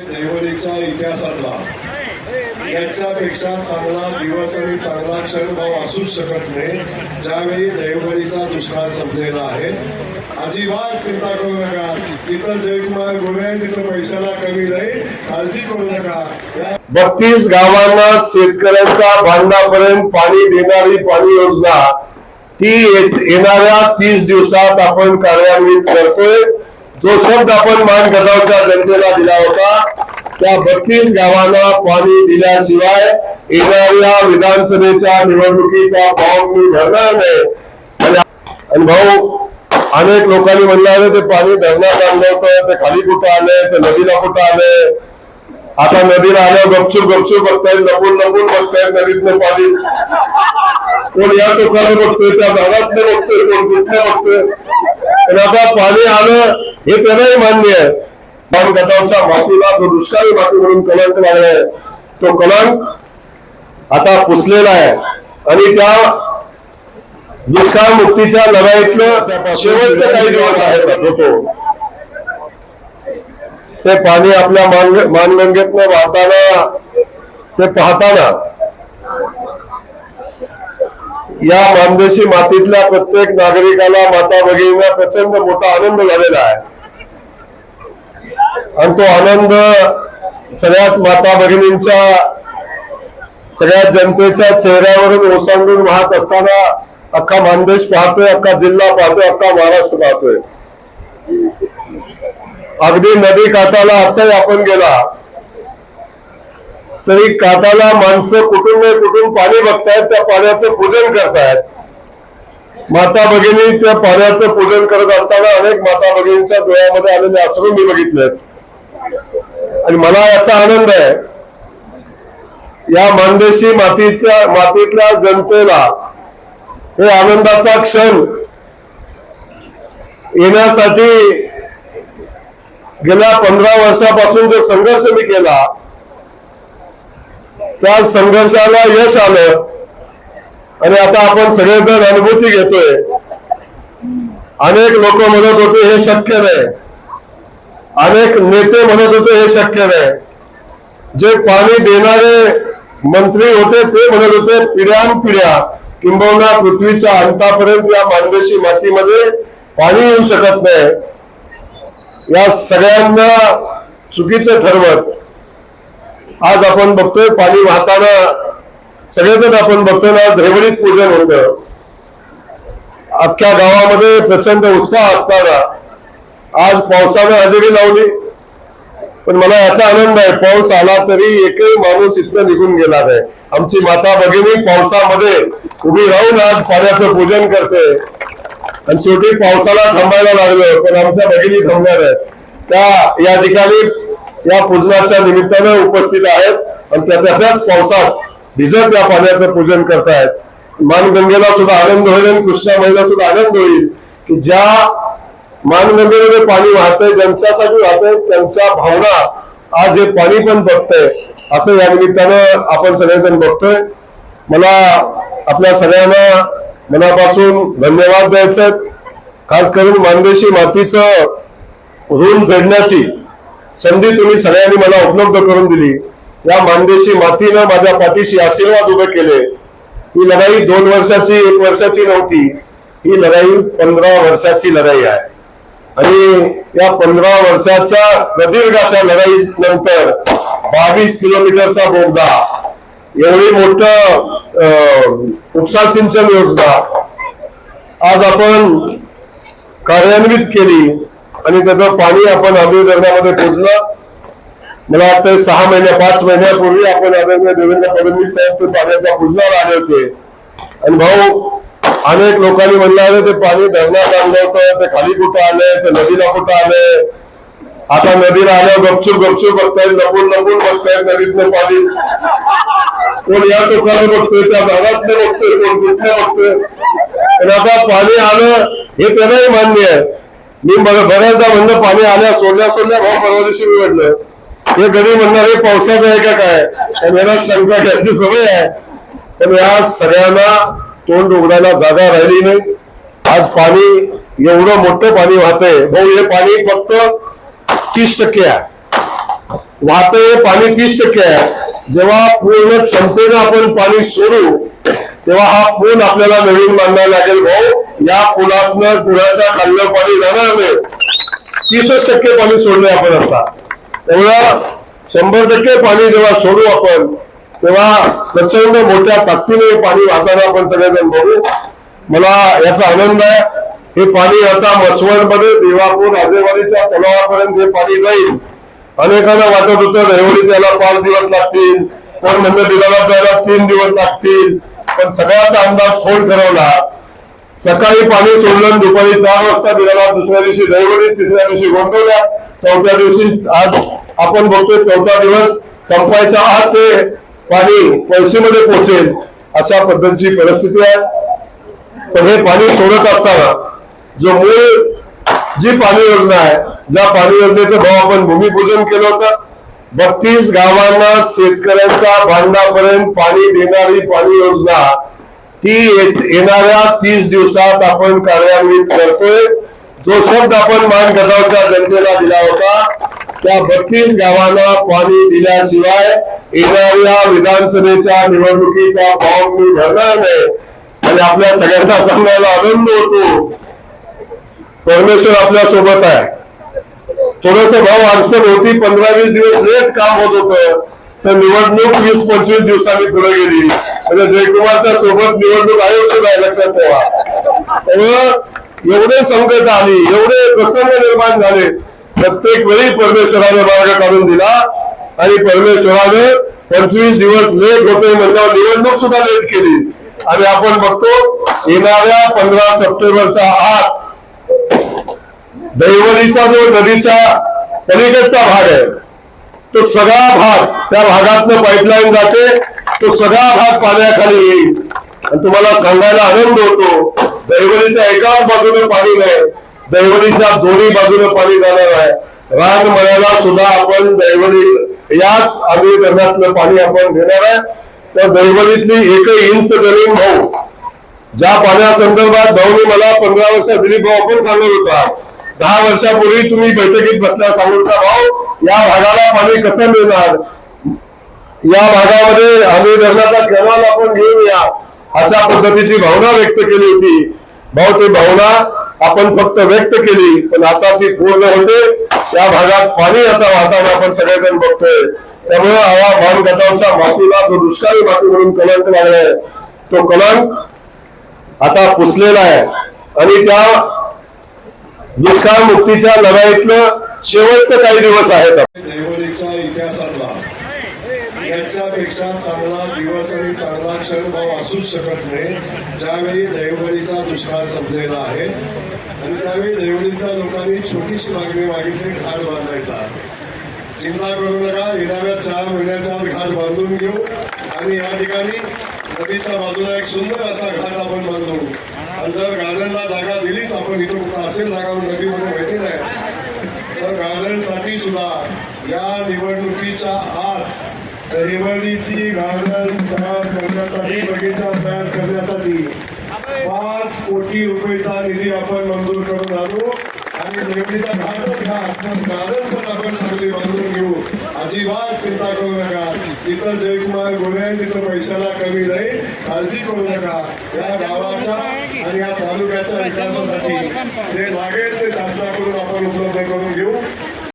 दैवलीच्या इतिहासातला. याच्यापेक्षा चांगला दिवस आणि चांगला क्षण भाव असूच शकत नाही. ज्यावेळी दैवलीचा दुष्काळ संपलेला आहे. अजिबात चिंता करू नका. तिथं जयकुमार गोरे तिथं पैशाला कमी नाही. काळजी करू नका. बत्तीस गावांना शेतकऱ्यांच्या भांडापर्यंत पाणी देणारी पाणी योजना. ती येणाऱ्या तीस दिवसात आपण कार्यान्वित करतोय. जो शब्द आपण मान गटावच्या जनतेला दिला होता त्या बत्तीस गावांना पाणी दिल्याशिवाय येणाऱ्या विधानसभेच्या निवडणुकीचा फॉर्म मी भरणार नाही. आणि भाऊ अनेक लोकांनी म्हणलं आहे ते पाणी धरणात आणलं होतं ते खाली कुठं आलंय ते नदीला कुठं आलंय? आता नदीला आल्यावर गपचूप गपचूप बघतायत लपून लपून बघतायत नदीतलं पाणी. कोण या टोकाने बघतोय त्या झाडातलं बघतोय कोण कुठलं बघतोय? पण आता पाणी आलं हे त्यांनाही मान्य आहे. पण गटांचा मातीला जो दुष्काळी माती म्हणून कलंक लागलाय तो कलंक आता पुसलेला आहे. आणि त्या दुष्काळ मुक्तीच्या लढाईतलं शेवटचे काही दिवस आहेत होतो ते पाणी आपल्या मान मानगंगेतनं वाहताना ते पाहताना या मानदेशी मातीतल्या प्रत्येक नागरिकाला माता भगिनीला प्रचंड मोठा आनंद झालेला आहे. आणि तो आनंद सगळ्याच माता भगिनींच्या सगळ्या जनतेच्या चेहऱ्यावरून ओसांडून वाहत असताना अख्खा मानदेश पाहतोय अख्खा जिल्हा पाहतोय अख्खा महाराष्ट्र पाहतोय. अगदी नदी काठाला आताही आपण गेला. तरी काताला माणसं कुठून नाही कुठून पाणी बघतायत त्या पाण्याचं पूजन करतायत. माता भगिनी त्या पाण्याचं पूजन करत असताना अनेक माता भगिनीच्या डोळ्यामध्ये आलेले अश्रू मी बघितलेत. आणि मला याचा आनंद आहे. या मानदेशी मातीच्या मातीतल्या जनतेला हे आनंदाचा क्षण येण्यासाठी गेल्या पंधरा वर्षापासून जो संघर्ष मी केला त्या संघर्षाला यश आलं. आणि आता आपण सगळेजण अनुभूती घेतोय. अनेक लोक म्हणत होते हे शक्य नाही. अनेक नेते म्हणत होते हे शक्य नाही. जे पाणी देणारे मंत्री होते ते म्हणत होते पिढ्यान पिढ्या किंबहुना पृथ्वीच्या अंतापर्यंत या मानवेशी मातीमध्ये पाणी येऊ शकत नाही. या सगळ्यांना चुकीचं ठरवत. आज आपण बघतोय पाणी वाहताना सगळेजण आपण बघतोय ना रेवडीत पूजन होत. अख्ख्या गावामध्ये प्रचंड उत्साह असताना आज पावसानं हजेरी लावली. पण मला याचा आनंद आहे पाऊस आला तरी एकही माणूस इथं निघून गेला नाही. आमची माता भगिनी पावसामध्ये उभी राहून आज पाण्याचं पूजन करते. आणि शेवटी पावसाला थांबायला लागलं पण आमच्या भगिनी थांबणार आहेत. त्या या ठिकाणी या पूजनाच्या निमित्तानं उपस्थित आहेत आणि त्या त्याच्याच पावसात भिजत या पाण्याचं पूजन करतायत. मानगंगेला सुद्धा आनंद होईल आणि कृष्णा महिला सुद्धा आनंद होईल की ज्या मानगंगेमध्ये पाणी वाहतंय ज्यांच्यासाठी वाहतंय त्यांच्या भावना आज हे पाणी पण बघतंय. असं या निमित्तानं आपण सगळेजण बघतोय. मला आपल्या सगळ्यांना मनापासून धन्यवाद द्यायचे खास करून मानदेशी मातीचं ऋण फेडण्याची संधी तुम्ही सगळ्यांनी मला उपलब्ध करून दिली. या मानदेशी मातीनं माझ्या पाठीशी आशीर्वाद उभे केले. ही लढाई दोन वर्षाची एक वर्षाची नव्हती. ही लढाई पंधरा वर्षाची लढाई आहे. आणि या पंधरा वर्षाच्या प्रदीर्घ अशा लढाई नंतर बावीस किलोमीटरचा बोगदा एवढी मोठ अं, उपसा सिंचन योजना आज आपण कार्यान्वित केली. आणि त्याचं पाणी आपण आंबी धरणामध्ये पोचलं मला वाटतं सहा महिन्या पाच महिन्यापूर्वी आपण आदरणीय देवेंद्र फडणवीस साहेब ते पाण्याच्या पूजनावर आले होते. आणि भाऊ अनेक लोकांनी म्हणलं आलं ते पाणी धरणात आणलं होतं ते खाली कुठं आलंय ते नदीला कुठं आलंय? आता नदीला आल्यावर गपचूप गपचूप बघतायत लपून लपून बघतायत नदीतलं पाणी. कोण या टोकाने बघतोय त्या झाडातलं बघतोय कोण कुठलं बघतोय? पण आता पाणी आलं हे त्यांनाही मान्य आहे. मी बऱ्याचदा म्हणलं पाणी आल्या सोडल्या सोडल्या भाऊ परवा दिवशी बिघडलं हे गरीब म्हणणार हे पावसाचं आहे का काय? मला शंका घ्यायची सवय आहे. पण या सगळ्यांना तोंड उघडायला जागा राहिली नाही. आज पाणी एवढं मोठं पाणी वाहतंय. भाऊ हे पाणी फक्त तीस टक्के आहे. वाहतंय पाणी तीस टक्के आहे. जेव्हा पूर्ण क्षमतेनं आपण पाणी सोडू तेव्हा हा पूल आपल्याला नवीन बांधायला लागेल भाऊ. या पुलातनं पुलाच्या खाल्लं पाणी जाणार नाही. तीसच टक्के पाणी सोडले आपण आता. तेव्हा शंभर टक्के पाणी जेव्हा सोडू आपण तेव्हा प्रचंड मोठ्या ताकदीने पाणी वाहताना आपण सगळेजण बघू. मला याचा आनंद आहे. हे पाणी आता मसवडमध्ये देवापूर राजेवाडीच्या तलावापर्यंत हे पाणी जाईल. अनेकांना वाटत होतं रहिवडी त्याला पाच दिवस लागतील कोण म्हणजे दिलाला जायला तीन दिवस लागतील. पण सगळ्याचा अंदाज फोन ठरवला सकाळी पाणी सोडलं दुपारी चार वाजता दिलेला दुसऱ्या दिवशी रविवारी तिसऱ्या दिवशी गोंधवल्या चौथ्या दिवशी आज आपण बघतोय चौथा दिवस संपायच्या आत ते पाणी पैसेमध्ये पोहोचेल. अशा पद्धतीची परिस्थिती आहे. पण हे पाणी सोडत असताना जो मूळ जी पाणी योजना आहे ज्या पाणी योजनेचं भाव आपण भूमिपूजन केलं होतं बत्तीस गावांना शेतकऱ्यांच्या भांडापर्यंत पाणी देणारी पाणी योजना ती येणाऱ्या तीस दिवसात आपण कार्यान्वित करतोय. जो शब्द आपण मानगटावच्या जनतेला दिला होता त्या बत्तीस गावांना पाणी दिल्याशिवाय येणाऱ्या विधानसभेच्या निवडणुकीचा फॉर्म मी भरणार नाही. आणि आपल्या सगळ्यांना सांगायला आनंद होतो. परमेश्वर आपल्यासोबत आहे. थोडस भाव अडचण होती पंधरा वीस दिवस लेट काम होत होतं. तर निवडणूक वीस पंचवीस दिवसांनी पुढे गेली. म्हणजे जयकुमारच्या सोबत निवडणूक आयोग सुद्धा आहे, लक्षात ठेवा. त्यामुळं एवढे संकट आली एवढे प्रसंग निर्माण झाले. प्रत्येक वेळी परमेश्वराने मार्ग काढून दिला आणि परमेश्वराने पंचवीस दिवस लेट होते म्हणल्यावर निवडणूक सुद्धा लेट केली. आणि आपण बघतो येणाऱ्या पंधरा सप्टेंबरच्या आत दैवलीचा जो नदीचा पलीकडचा भाग आहे तो सगळा भाग त्या भागातनं पाईपलाईन जाते तो सगळा भाग पाण्याखाली येईल. आणि तुम्हाला सांगायला आनंद होतो दैवलीच्या एकाच बाजूने पाणी नाही दैवलीच्या दोन्ही बाजूने पाणी जाणार आहे. रान मळ्याला सुद्धा आपण दैवली याच आम्ही धरणातलं पाणी आपण घेणार आहे. तर दैवलीतली एक इंच जमीन भाऊ ज्या पाण्यासंदर्भात भाऊनी मला पंधरा वर्ष दिलीप भाऊ आपण सांगत होता दहा वर्षापूर्वी तुम्ही बैठकीत बसल्या सांगून भाऊ या भागाला पाणी कसं मिळणार? या भागामध्ये आम्ही धरणाचा कॅनल आपण घेऊया अशा पद्धतीची भावना व्यक्त केली होती. भाऊ ती भावना आपण फक्त व्यक्त केली पण आता ती पूर्ण होते. या भागात पाणी आता वाहताना आपण सगळेजण बघतोय. त्यामुळे हवा भान गटावच्या मातीला जो दुष्काळी माती म्हणून कलंक लागलाय तो कलंक आता पुसलेला आहे. आणि त्या निष्काळ मुक्तीच्या लढाईतलं शेवटचं काही दिवस आहेत. देवळीच्या इतिहासातला. याच्यापेक्षा चांगला दिवस आणि चांगला क्षण भाव असूच शकत नाही. ज्यावेळी देवळीचा दुष्काळ संपलेला आहे आणि त्यावेळी देवळीच्या लोकांनी छोटीशी मागणी मागितली घाट बांधायचा. चिंता करू नका येणाऱ्या चार महिन्याच्या आत घाट बांधून घेऊ आणि या ठिकाणी नदीच्या बाजूला एक सुंदर असा घाट आपण बांधू. आणि जर गार्डनला जागा दिलीच आपण इथं कुठं असेल जागा नदीमध्ये माहिती नाही. तर गार्डनसाठी सुद्धा या निवडणुकीच्या आत दहिवलीची गार्डन तयार करण्यासाठी बगीचा तयार करण्यासाठी पाच कोटी रुपयेचा निधी आपण मंजूर करून आणू आणि देवळीचा घाटच घाट गार्डन पण आपण चांगली बांधून घेऊ. अजिबात चिंता करू नका. जिथं जयकुमार गोरे तिथं पैशाला कमी नाही. काळजी करू नका. या गावाच्या आणि या तालुक्याच्या विकासासाठी जे लागेल ते शासनाकडून आपण उपलब्ध करून घेऊ.